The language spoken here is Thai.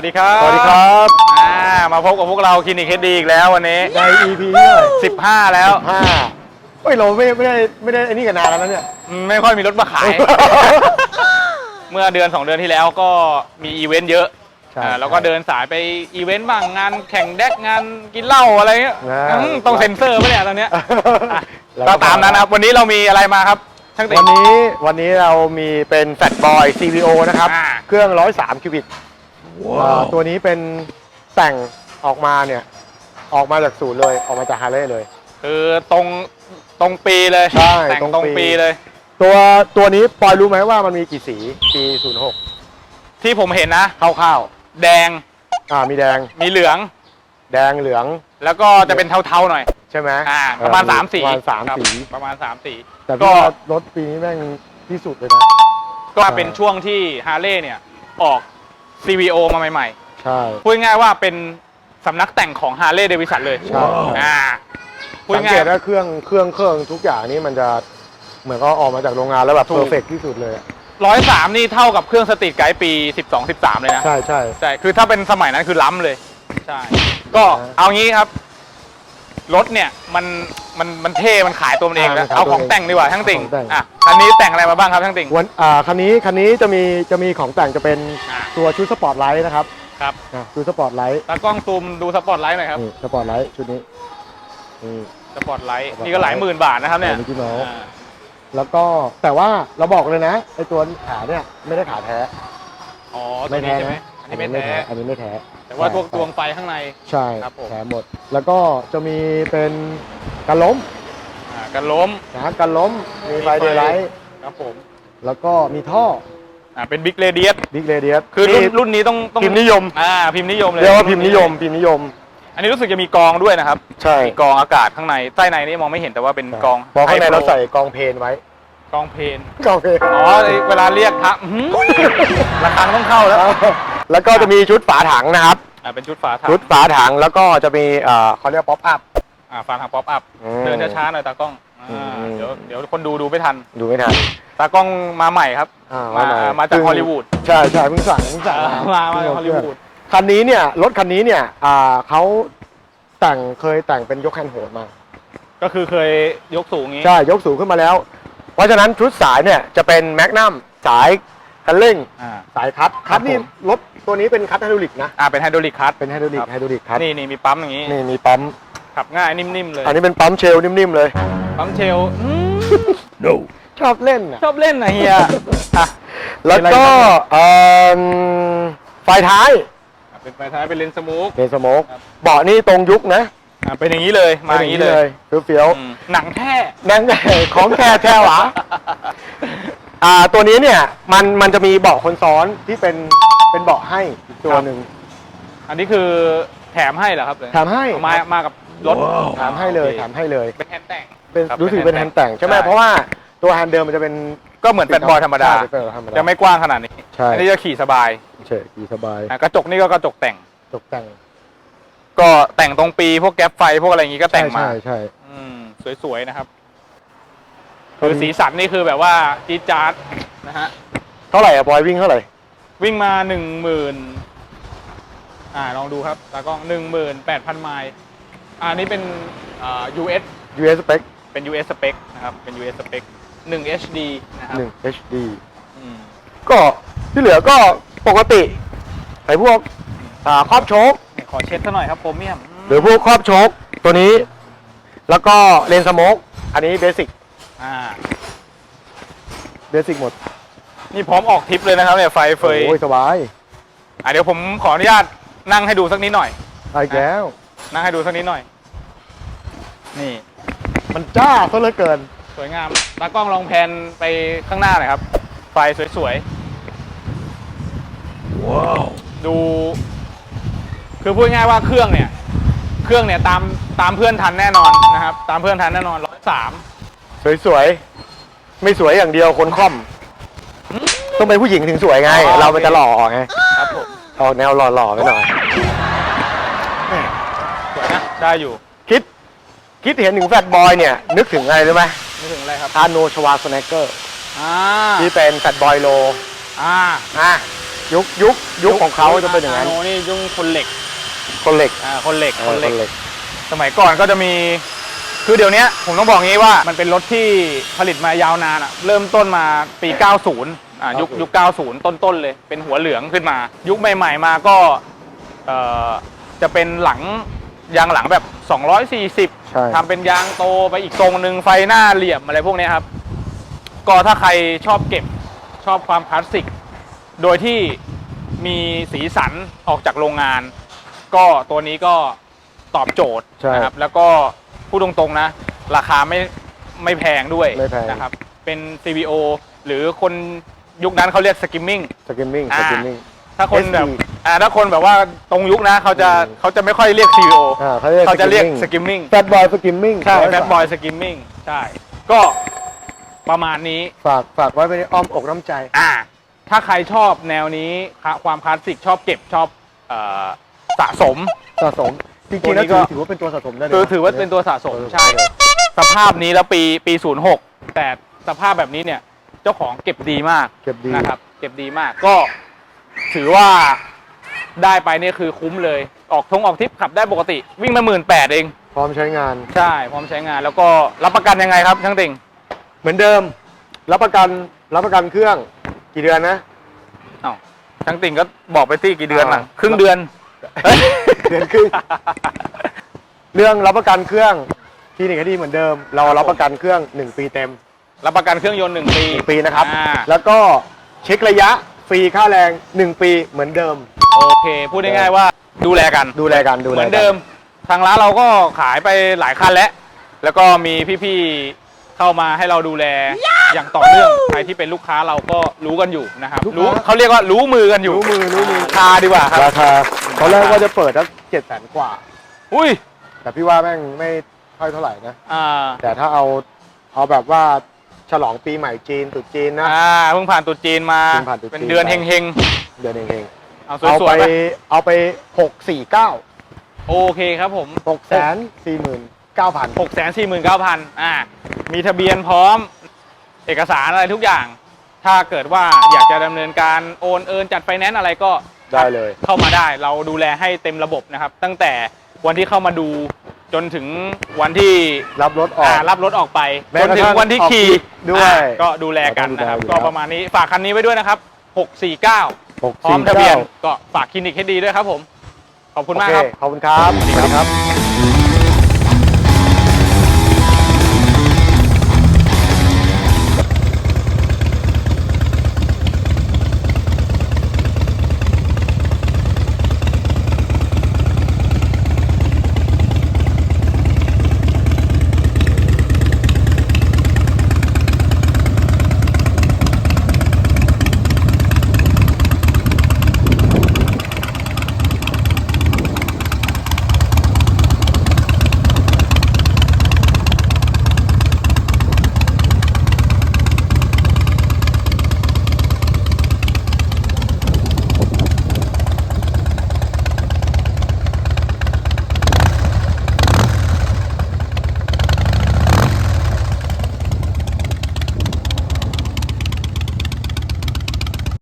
สวัสดีครับ สวัสดีครับอ่ามาพบกับพวกเราคลินิกเฮดดีอีกแล้ววันนี้ ใน EP ที่เท่าไหร่15 แล้วห้าเฮ้ยเราไม่ไม่ได้ไม่ได้ไอ้นี่กันนานแล้วนะเนี่ย อืมไม่ค่อยมีรถมาขาย เมื่อเดือน 2 เดือนที่แล้วก็มีอีเวนต์เยอะใช่อ่าแล้วก็เดินสายไปอีเวนต์บ้างงานแข่งแดกงานกินเหล้าอะไรเงี้ยนะ อืมต้องเซ็นเซอร์ปะเนี่ยตอนเนี้ยอะแล้วก็ตามนั้นนะครับ วันนี้เรามีอะไรมาครับช่างติ วันนี้วันนี้เรามีเป็นแฟตบอย CVO นะครับ อ่า เครื่อง 103 คิวบิต อ่าตัวนี้เป็นแต่งออกมาเนี่ย ออกมาจากศูนย์เลย ออกมาจากฮาร์เลย์เลย คือตรงตรงปีเลยใช่แต่งตรงตรงปีปี เลย ตัวตัวนี้ปอยรู้ไหมว่ามันมีกี่สีปี 06ที่ผมเห็นนะ คร่าวแดงๆอ่ามีแดงมีเหลือง แดงเหลืองแล้วก็จะเป็นเทาๆหน่อย ใช่ไหมอ่า ประมาณเออสามสีประมาณสามครับสีประมาณสามสี แต่ก็ พี่ว่ารถปีนี้แม่งที่สุดเลยนะ ก็เป็นช่วงที่ฮาร์เลย์เนี่ย ออก CVO มาใหม่ใช่ ๆ พูดง่ายๆว่าเป็นสำนักแต่งของฮาร์เลย์เดวิสันเลยใช่ อ่าพูดสังง่าเกย ตว่าเครื่องเครื่องเครื่องทุกอย่างนี่มันจะเหมือนก็ออกมาจากโรงงานแล้วแบบถูก เพอร์เฟกที่สุดเลยอะร้อยสามนี่เท่ากับเครื่องสตรีทไกด์ปี 12 13 เลยนะ ใช่ใช่ ใช่ คือถ้าเป็นสมัยนั้นคือล้ำเลย ใช่ ก็อ่าเอางี้ครับ รถเนี่ยมันมันมันเท่ มันขายตัวมันเองแล้ว อ่ามันขายเอาตัวของเองแต่งดีกว่าทั้งติ่งของแต่ง อะคันนี้แต่งอะไรมาบ้างครับทั้งติ่ง วันอ่าคันนี้คันนี้จะมีจะมีของแต่งจะเป็นอ่า ตัวชุดสปอร์ตไลท์นะครับครับนะชุดสปอร์ตไลท์ตากล้องซูมดูสปอตไลท์หน่อยครับ นี่สปอร์ตไลท์ชุดนี้นี่ สปอตไลท์ Spotlight นี่ก็หลายหมื่นบาทนะครับเนี่ยของ Mickey Mouse อ่าแล้วก็แต่ว่าเราบอกเลยนะไอตัวขาเนี่ยไม่ได้ขาแท้อ๋อตัวนี้ใช่ไหมอันนี้ไม่แท้อันนี้ไม่แท้ แต่ว่าพวกดวงไฟข้างใน ใช่ครับผมแท้หมด แล้วก็จะมีเป็นกันล้มอ่ากันล้มนะกันล้ม มีไฟมีไฟ เดย์ไลท์ครับผมแล้วก็มีท่ออ่าเป็นบิ๊กเรเดียสบิ๊กเรเดียสคือรุ่นรุ่นนี้ต้องต้องพิมพ์นิยม อ่าพิมพ์นิยมเลยเรียกว่าพิมพ์นิยม พิมพ์นิยม อันนี้รู้สึกจะมีกองด้วยนะครับใช่มีกองอากาศข้างในใต้ในนี่มองไม่เห็นแต่ว่าเป็นกองเพราะข้างในไฮโปเราใส่กองเพลนไว้กองเพลนกองเพลนอ๋อเวลาเรียกพระอื้อหือระฆังต้องเข้าแล้ว แล้วก็จะมีชุดฝาถังนะครับ อ่าเป็นชุดฝาถังชุดฝาถังแล้วก็จะมีเอ่อเขาเรียกป๊อปอัพ อ่าฝาถังป๊อปอัพอืมเดินช้าๆหน่อยตากล้องอ่าอืมเดี๋ยวเดี๋ยวคนดูดูไม่ทัน ดูไม่ทันตากล้องมาใหม่ครับ อ่ามาใหมาจากซึ่งฮอลลีวูดใช่ใช่เพิ่งสั่งเพิ่งสั่งอ่ามามาจากฮอลลีวูดคันนี้เนี่ยรถคันนี้เนี่ยอ่าเขาแต่งเคยแต่งเป็นยกคันโหดมา ก็คือเคยยกสูงงี้ ใช่ ยกสูงขึ้นมาแล้ว เพราะฉะนั้นชุดสายเนี่ยจะเป็นแมกนัมสาย คันเร่ง อ่า สายคัดครัคับดนี่ผม รถตัวนี้เป็นคัดไฮดรอลิกนะ อ่าเป็นไฮดรอลิกคัทเป็นไฮดรอลิกครับไฮดรอลิกคัดนี่นี่มีปั๊มอย่างงี้ นี่มีปั๊ม ขับง่ายนิ่มๆเลย อันนี้เป็นปั๊มเชลนิ่มๆเลย ปั๊มเชลอืม no ชอบเล่นอะชอบเล่นนะเฮียอะแล้วก็เอิ่มไฟท้ายเป็นไฟท้ายเป็นเลนส์สมูท เป็นสโมกครับ เบาะนี่ตรงยุคนะอะเป็นอย่างนี้เลยมาอย่างนี้เลยเฟี้ยวอืมหนังแท้ๆนั่งของแท้แท้หวะ อ่าตัวนี้เนี่ยมันมันจะมีเบาะคนซ้อนที่เป็นเป็นเบาะให้อีกตัวหนึ่งอันนี้คือแถมให้เหรอครับแถมให้มามากับรถแถมให้เลยโอคแถมให้เลยเป็นแฮนด์แต่ง เป็นครับรู้สึกเป็นแฮนด์แต่งใช่ไหมใช่ เพราะว่าตัวแฮนด์เดิมมันจะเป็นก็เหมือนแฟนบอยธรรมดา ใช่เป็นแบบธรรมดา จะไม่กว้างขนาดนี้ ใช่ อันนี้จะขี่สบายเฉยขี่สบายอะกระจกนี่ก็กระจกแต่ง ตกแต่งก็แต่งตรงปีพวกแก๊ปไฟพวกอะไรอย่างงี้ก็แต่งมาใช่ใช่อืมสวยๆนะครับ คือสีสันนี่คือแบบว่าจี๊ดจ๊าดนะฮะเท่าไหร่อะบอยวิ่งเท่าไหร่ วิ่งมาหนึ่งหมื่นอ่าลองดูครับตากล้องหนึ่งหมื่นแปดพันไมล์อ่านี่เป็นอ่า US US spec เป็น US spec นะครับ เป็น US spec 1 HD นะครับ1 HD อืมก็ที่เหลือก็ปกติไอ้พวกอ่าครอบโชค ขอเช็ดซะหน่อยครับโพรเมียม หรือพวกครอบโชคตัวนี้ แล้วก็เลนสโมกอันนี้เบสิก อ่าเบสิกหมดนี่พร้อมออกทริปเลยนะครับเนี่ยไฟเฟยโอ้ยสบายอะเดี๋ยวผมขออนุญาตนั่งให้ดูสักนิดหน่อยเอาอีกแล้ว นั่งให้ดูสักนิดหน่อย นี่ มันจ้าซะเหลือเกิน สวยงามตากล้องลองแพนไปข้างหน้าหน่อยครับ ไฟสวยๆว้าวดู คือพูดง่ายๆว่าเครื่องเนี่ย เครื่องเนี่ยตามตามเพื่อนทันแน่นอนนะครับ ตามเพื่อนทันแน่นอนร้อยสาม สวยๆ ไม่สวยอย่างเดียวคนค่อม ต้องเป็นผู้หญิงถึงสวยไง อ๋อ เรามันจะหล่อไงครับผมออกแนวหล่อๆไปหน่อย สวยนะได้อยู่คิด คิดเห็นถึงแฟตบอยเนี่ย นึกถึงอะไรรู้ไหมไม่ถึงอะไรครับอาโนชวาสเนเกอร์อ่าที่เป็นแฟตบอยโลอ่าอะยุคยุคยุคของเขาจะเป็นอย่างนั้น โนนี่ยุ่งคนเหล็กคนเหล็กอ่าคนเหล็กเอคอนเหล็กคนเหล็ก สมัยก่อนก็จะมี คือเดี๋ยวนี้ผมต้องบอกงี้ว่ามันเป็นรถที่ผลิตมายาวนานอะเริ่มต้นมาปี 90อ่ายุคยุค 90 ต้นๆเลย เป็นหัวเหลืองขึ้นมา ยุคใหม่ ๆ มาก็เอ่อจะเป็นหลังยางหลังแบบ240ใช่ทำเป็นยางโตไปอีกทรงหนึ่งไฟหน้าเหลี่ยมอะไรพวกเนี้ยครับ ก็ถ้าใครชอบเก็บชอบความคลาสสิก โดยที่มีสีสันออกจากโรงงาน ก็ตัวนี้ก็ตอบโจทย์ใช่ นะครับ แล้วก็ พูดตรงๆนะ ราคาไม่ไม่แพงด้วยไม่แพง นะครับ เป็น CVO หรือคนยุคนั้นเขาเรียกสกิมมิ่ง สกิมมิ่งอ่า สกิมมิ่ง ถ้าคนแบบ SE อ่าถ้าคนแบบว่าตรงยุคนะเขาจะอืม เขาจะไม่ค่อยเรียก CVO อ่าเขาเรียกเขาจะเรียกส skimming กิมมิ่งแฟตบอยสกิมมิ่งใช่แบดบอยสกิมมิ่งใช่ ก็ประมาณนี้ ฝากฝากไว้ในอ้อมอกน้ำใจ อ่า ถ้าใครชอบแนวนี้ค่ะความคลาสสิกชอบเก็บชอบเอ่อสะสม สะสม จตัวริงๆนี้แล้วก็ถือถือว่าเป็นตัวสะสมได้เลยคือถือว่าเป็นตัวสะสมเออใช่สภาพนี้แล้วปีปี06แต่สภาพแบบนี้เนี่ยเจ้าของเก็บดีมากเก็บดีนะครับ เก็บดีมากก็ถือว่าได้ไปเนี่ยคือคุ้มเลย ออกทงออกทริปขับได้ปกติ วิ่งมาหมื่นแปดเอง พร้อมใช้งาน ใช่ พร้อมใช้งาน แล้วก็รับประกันยังไงครับช่างติ่งเหมือนเดิม รับประกัน รับประกันเครื่อง กี่เดือนนะอ้าวช่างติ่งก็บอกไปที่กี่เดือนล่ะอ่าครึ่งเดือน เดือนครึ่ง เรื่องรับประกันเครื่องที่นี่ก็ดีเหมือนเดิม เรารับประกันเครื่อง 1 ปีเต็ม รับประกันเครื่องยนต์หนึ่งปีหนึ่งปีนะครับ อ่าแล้วก็เช็คระยะฟรีค่าแรง 1 ปีเหมือนเดิม โอเค พูดง่ายๆว่าดูแลกัน ดูแลกันดูแลเหมืกัอนเดิม ทางร้านเราก็ขายไปหลายคันแล้ว แล้วก็มีพี่ๆ เข้ามาให้เราดูแลอย่างต่อเนื่อง ใครที่เป็นลูกค้าเราก็รู้กันอยู่นะครับลูกค้ารู้เขาเรียกว่ารู้มือกันอยู่รู้มือรู้มือ ราคาดีกว่าครับ ราคาตอนแรกว่าจะเปิดสัก เจ็ดแสนกว่า อุ้ย แต่พี่ว่าแม่งไม่ค่อยเท่าไหร่นะ อ่า แต่ถ้าเอาเอาแบบว่าฉลองปีใหม่จีนตรุษจีนนะ อ่า เพิ่งผ่านตรุษจีนมา เพิ่งผ่านตรุษจีน เป็นเดือนเฮงเดือนเองๆเอาๆเอาสไปวยๆไปเอาไปหกสี่เก้าโอเคครับผมหกแสนสี่หมื่นเก้าพัน6 4 9 0 0 0อ่า มีทะเบียนพร้อม เอกสารอะไรทุกอย่าง ถ้าเกิดว่าอยากจะดำเนินการโอนเอินจัดไฟแนนซ์อะไรก็ ได้เลย เข้ามาได้เราดูแลให้เต็มระบบนะครับ ตั้งแต่วันที่เข้ามาดูจนถึงวันที่รับรถออกอ่ารับรถออกไปแม้จนกระถึทั่งงวันที่ขี่ออกทริปด้วยอ่าก็ดูแลกันนะครับ เราต้องดูแลอยู่แล้วก็ประมาณนี้ฝากคันนี้ไว้ด้วยนะครับ 649หกพร้อสี่มทะเบียนเก้าก็ฝากคลินิกให้ดีด้วยครับผม ขอบคุณโอมากเคครับขอบคุณครับสวัสดีครับ